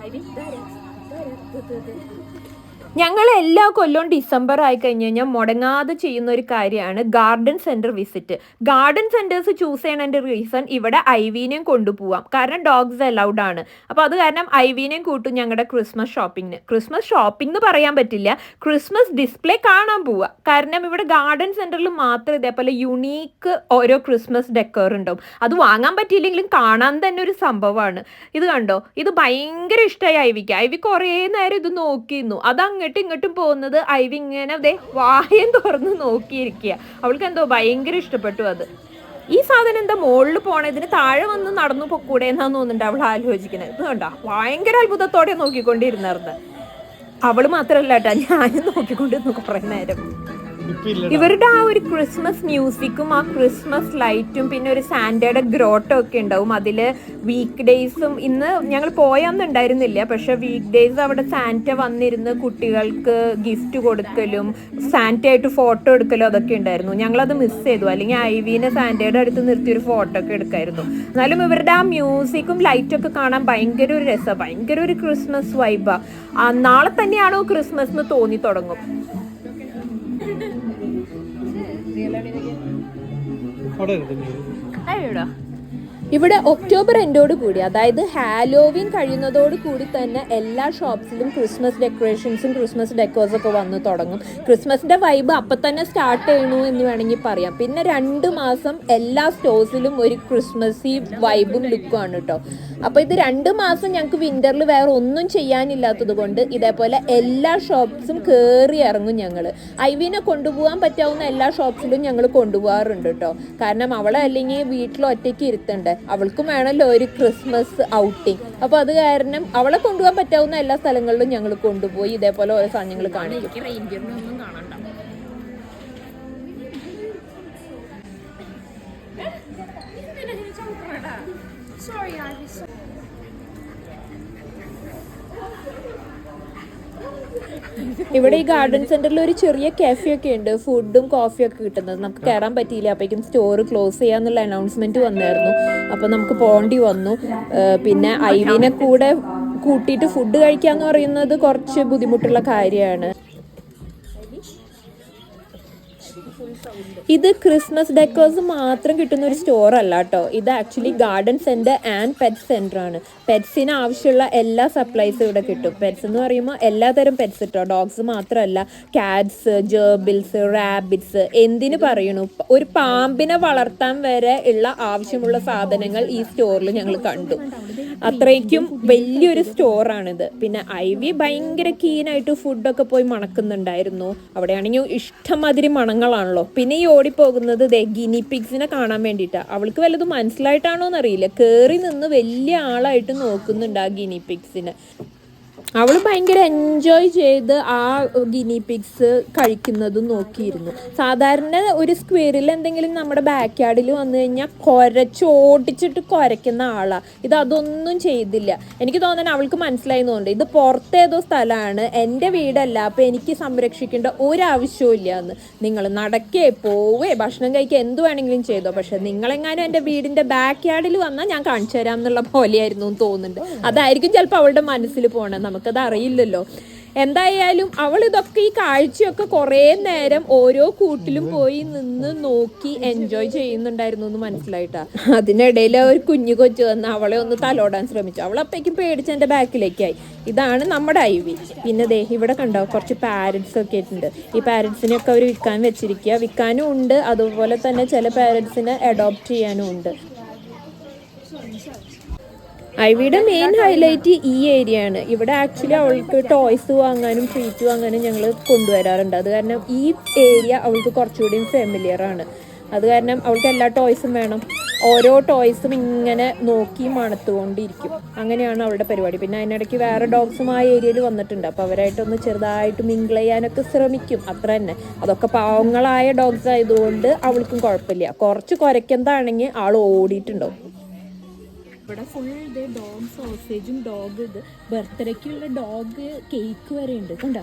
台北市。ഞങ്ങൾ എല്ലാ കൊല്ലവും ഡിസംബർ ആയി കഴിഞ്ഞ് കഴിഞ്ഞാൽ മുടങ്ങാതെ ചെയ്യുന്ന ഒരു കാര്യമാണ് garden centre visit garden centres choose ചെയ്യണതിന്റെ reason ഇവിടെ ഐവീനെയും കൊണ്ടുപോകാം കാരണം ഡോഗ്സ് അലൗഡ് ആണ്. അപ്പോൾ അത് കാരണം ഐവീനെയും കൂട്ടും ഞങ്ങളുടെ ക്രിസ്മസ് ഷോപ്പിങ്ങിന് ക്രിസ്മസ് ഷോപ്പിംഗ് എന്ന് പറയാൻ പറ്റില്ല. ക്രിസ്മസ് ഡിസ്പ്ലേ കാണാൻ പോവുക കാരണം ഇവിടെ ഗാർഡൻ സെന്ററിൽ മാത്രം ഇതേപോലെ യുണീക്ക് ഓരോ ക്രിസ്മസ് ഡെക്കർ ഉണ്ടാവും. അത് വാങ്ങാൻ പറ്റിയില്ലെങ്കിലും കാണാൻ തന്നെ ഒരു സംഭവമാണ്. ഇത് കണ്ടോ? ഇത് ഭയങ്കര ഇഷ്ടമായി ഐവിക്ക്. ഐവി കുറേ നേരം ഇത് നോക്കിയിരുന്നു. അത് അങ്ങോട്ടും ഇങ്ങോട്ടും പോകുന്നത് ഐവി ഇങ്ങനെ അതെ വായം തുറന്ന് നോക്കിയിരിക്കുക. അവൾക്ക് എന്തോ ഭയങ്കര ഇഷ്ടപ്പെട്ടു അത്. ഈ സാധനം എന്താ മുകളിൽ പോണതിന് താഴെ വന്ന് നടന്നു പൊക്കൂടെ എന്നാന്ന് തോന്നുന്നുണ്ട് അവൾ ആലോചിക്കുന്നത്. ഇത് കണ്ടോ? ഭയങ്കര അത്ഭുതത്തോടെ നോക്കിക്കൊണ്ടിരുന്നത് അവൾ മാത്രല്ല കേട്ടാ ഞാനും നോക്കിക്കൊണ്ടിരുന്നു കുറേ നേരം. ഇവരുടെ ആ ഒരു ക്രിസ്മസ് മ്യൂസിക്കും ആ ക്രിസ്മസ് ലൈറ്റും പിന്നെ ഒരു സാന്റയുടെ ഗ്രോട്ടോ ഒക്കെ ഉണ്ടാവും. അതിൽ വീക്ക് ഡേയ്സും ഇന്ന് ഞങ്ങൾ പോയൊന്നുണ്ടായിരുന്നില്ല പക്ഷെ വീക്ക് ഡേയ്സ് അവിടെ സാന്റ വന്നിരുന്ന് കുട്ടികൾക്ക് ഗിഫ്റ്റ് കൊടുക്കലും സാന്റ ആയിട്ട് ഫോട്ടോ എടുക്കലും അതൊക്കെ ഉണ്ടായിരുന്നു. ഞങ്ങൾ അത് മിസ് ചെയ്തു. അല്ലെങ്കിൽ ഐവീനെ സാന്റയുടെ അടുത്ത് നിർത്തി ഒരു ഫോട്ടോ ഒക്കെ എടുക്കായിരുന്നു. എന്നാലും ഇവരുടെ ആ മ്യൂസിക്കും ലൈറ്റും ഒക്കെ കാണാൻ ഭയങ്കര ഒരു രസമാണ് ഭയങ്കര ഒരു ക്രിസ്മസ് വൈബാ നാളെ തന്നെയാണോ ക്രിസ്മസ് എന്ന് തോന്നി തുടങ്ങും. ഇവിടെ ഒക്ടോബർ എൻഡോട് കൂടി അതായത് ഹാലോവിൻ കഴിയുന്നതോട് കൂടി തന്നെ എല്ലാ ഷോപ്സിലും ക്രിസ്മസ് ഡെക്കറേഷൻസും ക്രിസ്മസ് ഡെക്കോസ് ഒക്കെ വന്ന് തുടങ്ങും. ക്രിസ്മസിന്റെ വൈബ് അപ്പൊ തന്നെ സ്റ്റാർട്ട് ചെയ്യണു എന്ന് വേണമെങ്കിൽ പറയാം. പിന്നെ രണ്ട് മാസം എല്ലാ സ്റ്റോഴ്സിലും ഒരു ക്രിസ്മസി വൈബും ലുക്കും ആണ് കേട്ടോ അപ്പോൾ ഇത് രണ്ട് മാസം ഞങ്ങൾക്ക് വിന്ററിൽ വേറെ ഒന്നും ചെയ്യാനില്ലാത്തത് കൊണ്ട് ഇതേപോലെ എല്ലാ ഷോപ്സും കയറി ഇറങ്ങും ഞങ്ങൾ ഐവിനെ കൊണ്ടുപോകാൻ പറ്റാവുന്ന എല്ലാ ഷോപ്സിലും ഞങ്ങൾ കൊണ്ടുപോകാറുണ്ട് കേട്ടോ കാരണം അവളെ അല്ലെങ്കിൽ വീട്ടിൽ ഒറ്റയ്ക്ക് ഇരുത്തണ്ടേ. അവൾക്കും വേണമല്ലോ ഒരു ക്രിസ്മസ് ഔട്ടിങ് അപ്പോൾ അത് കാരണം അവളെ കൊണ്ടുപോകാൻ പറ്റാവുന്ന എല്ലാ സ്ഥലങ്ങളിലും ഞങ്ങൾ കൊണ്ടുപോയി ഇതേപോലെ ഓരോ സാധനങ്ങൾ കാണിക്കും. ഇവിടെ ഈ ഗാർഡൻ സെന്ററിൽ ഒരു ചെറിയ കാഫേ ഒക്കെ ഉണ്ട്. ഫുഡും കോഫിയും ഒക്കെ കിട്ടുന്നത്. നമുക്ക് കയറാൻ പറ്റിയില്ല. അപ്പോഴേക്കും സ്റ്റോർ ക്ലോസ് ചെയ്യാന്നുള്ള അനൗൺസ്മെന്റ് വന്നായിരുന്നു. അപ്പൊ നമുക്ക് പോണ്ടി വന്നു. പിന്നെ ഐവിനെ കൂടെ കൂട്ടിയിട്ട് ഫുഡ് കഴിക്കാന്ന് പറയുന്നത് കുറച്ച് ബുദ്ധിമുട്ടുള്ള കാര്യമാണ്. ഇത് ക്രിസ്മസ് ഡെക്കേഴ്സ് മാത്രം കിട്ടുന്ന ഒരു സ്റ്റോർ അല്ല കേട്ടോ. ഇത് actually garden centre and pet centre ആണ് പെറ്റ്സിന് ആവശ്യമുള്ള എല്ലാ സപ്ലൈസും ഇവിടെ കിട്ടും. പെറ്റ്സ് എന്ന് പറയുമ്പോൾ എല്ലാതരം പെറ്റ്സ് കേട്ടോ ഡോഗ്സ് മാത്രമല്ല കാറ്റ്സ് ജേർബിൾസ് റാബിറ്റ്സ് എന്തിനു പറയണു? ഒരു പാമ്പിനെ വളർത്താൻ വരെ ഉള്ള ആവശ്യമുള്ള സാധനങ്ങൾ ഈ സ്റ്റോറിൽ ഞങ്ങൾ കണ്ടു. അത്രയ്ക്കും വലിയൊരു സ്റ്റോറാണിത്. പിന്നെ ഐ വി ഭയങ്കര കീനായിട്ട് ഫുഡൊക്കെ പോയി മണക്കുന്നുണ്ടായിരുന്നു. അവിടെയാണെങ്കിൽ ഇഷ്ടംമാതിരി മണങ്ങളാണല്ലോ പിന്നെ ഈ ഓടിപ്പോകുന്നത് ദേ ഗിനി പിഗ്സിനെ കാണാൻ വേണ്ടിയിട്ടാണ് അവൾക്ക് വല്ലതും മനസ്സിലായിട്ടാണോ എന്നറിയില്ല കയറി നിന്ന് വലിയ ആളായിട്ട് നോക്കുന്നുണ്ട് ആ ഗിനി പിഗ്സിനെ. അവൾ ഭയങ്കര എൻജോയ് ചെയ്ത് ആ ഗിനി പിഗ്സ് കഴിക്കുന്നതും നോക്കിയിരുന്നു. സാധാരണ ഒരു സ്ക്വയറിൽ എന്തെങ്കിലും നമ്മുടെ ബാക്ക് യാർഡിൽ വന്നു കഴിഞ്ഞാൽ കുരച്ചോടിച്ചിട്ട് കുരയ്ക്കുന്ന ആളാണ് ഇത് അതൊന്നും ചെയ്തില്ല. എനിക്ക് തോന്നുന്നത് അവൾക്ക് മനസ്സിലായി തോന്നുന്നുണ്ട്. ഇത് പുറത്തേതോ സ്ഥലമാണ് എന്റെ വീടല്ല. അപ്പം എനിക്ക് സംരക്ഷിക്കേണ്ട ഒരാവശ്യവും എന്ന് നിങ്ങൾ നടക്കേ പോവേ ഭക്ഷണം കഴിക്കുക എന്ത് വേണമെങ്കിലും ചെയ്തോ. പക്ഷെ നിങ്ങളെങ്ങാനും എന്റെ വീടിന്റെ ബാക്ക് യാർഡിൽ വന്നാൽ ഞാൻ കാണിച്ചു തരാം എന്നുള്ള പോലെയായിരുന്നു തോന്നുന്നുണ്ട്. അതായിരിക്കും ചിലപ്പോൾ അവളുടെ മനസ്സിൽ പോകണത് നമുക്കത് അറിയില്ലല്ലോ. എന്തായാലും അവൾ ഇതൊക്കെ ഈ കാഴ്ചയൊക്കെ കുറേ നേരം ഓരോ കൂട്ടിലും പോയി നിന്ന് നോക്കി എൻജോയ് ചെയ്യുന്നുണ്ടായിരുന്നു എന്ന് മനസ്സിലായിട്ടാ. അതിനിടയിൽ ഒരു കുഞ്ഞു കൊച്ചു വന്ന് അവളെ ഒന്ന് തലോടാൻ ശ്രമിച്ചു. അവൾ അപ്പേക്കും പേടിച്ച് എന്റെ ബാക്കിലേക്കായി. ഇതാണ് നമ്മുടെ ഐ വി. പിന്നെ ദേ ഇവിടെ കണ്ടോ കുറച്ച് പാരറ്റ്സ് ഒക്കെ ഉണ്ട് ഈ പാരറ്റ്സിനെയൊക്കെ അവർ വിൽക്കാൻ വെച്ചിരിക്കുക വിൽക്കാനും ഉണ്ട്. അതുപോലെ തന്നെ ചില പാരറ്റ്സിനെ അഡോപ്റ്റ് ചെയ്യാനും ഉണ്ട്. ഐവിയുടെ മെയിൻ ഹൈലൈറ്റ് ഈ ഏരിയ ആണ്. ഇവിടെ ആക്ച്വലി അവൾക്ക് ടോയ്സ് വാങ്ങാനും ട്രീറ്റ് വാങ്ങാനും ഞങ്ങൾ കൊണ്ടുവരാറുണ്ട്. അത് കാരണം ഈ ഏരിയ അവൾക്ക് കുറച്ചുകൂടി ഫെമിലിയർ ആണ്. അത് കാരണം അവൾക്ക് എല്ലാ ടോയ്സും വേണം. ഓരോ ടോയ്സും ഇങ്ങനെ നോക്കി മണത്തുകൊണ്ടിരിക്കും. അങ്ങനെയാണ് അവളുടെ പരിപാടി. പിന്നെ അതിനിടയ്ക്ക് വേറെ ഡോഗ്സും ആ ഏരിയയിൽ വന്നിട്ടുണ്ട്. അപ്പോൾ അവരായിട്ടൊന്ന് ചെറുതായിട്ട് മിങ്കിൾ ചെയ്യാനൊക്കെ ശ്രമിക്കും. അത്ര തന്നെ. അതൊക്കെ പാവങ്ങളായ ഡോഗ്സ് ആയതുകൊണ്ട് അവൾക്കും കുഴപ്പമില്ല. കുറച്ച് കുരയ്ക്കുന്നതാണെങ്കിൽ ആൾ ഓടിയിട്ടുണ്ടാവും. ഇവിടെ ഫുൾ ഇത് ഡോഗ് സോസേജും ഡോഗ് ഇത്. ബർത്ത്ഡേക്കുള്ള ഡോഗ് കേക്ക് വരെ ഉണ്ട്. കണ്ടോ?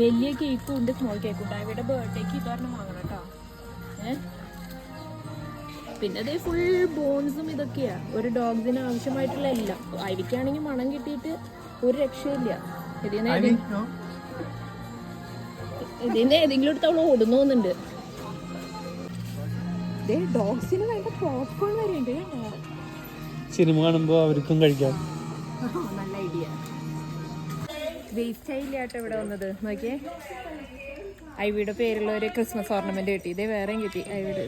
വലിയ കേക്കും ഉണ്ട് സ്മോൾ കേക്കും ഉണ്ട്. ഇവിടെ ബർത്ത്ഡേക്ക് ഇതൊരെണ്ണം വാങ്ങണം കേട്ടോ. പിന്നെ അതേ ഫുൾ ബോൺസും ഇതൊക്കെയാ. ഒരു ഡോഗ്സിന് ആവശ്യമായിട്ടുള്ള എല്ലാം. അരിക്കാണെങ്കിൽ മണം കിട്ടിയിട്ട് ഒരു രക്ഷയില്ല. ഇതിന് ഏതെങ്കിലും എടുത്ത് അവൾ ഓടുന്നു പോകുന്നുണ്ട് ഡോഗ്സിന് വേണ്ട പോപ്കോൺ വരെയുണ്ട് ഉണ്ട്. കണ്ടോ? സിനിമ കാണുമ്പോൾ അവർക്കും കഴിക്കാം. നല്ല ഐഡിയ. വേസ്റ്റ് ആയില്ല കേട്ടോ ഇവിടെ വന്നത്. നോക്കിയേ. ഐവിയുടെ പേരുള്ള ഒരു ക്രിസ്മസ് ഓർണമെന്റ് കിട്ടി. ഇതേ വേറെയും കിട്ടി. ഐവിയുടെ.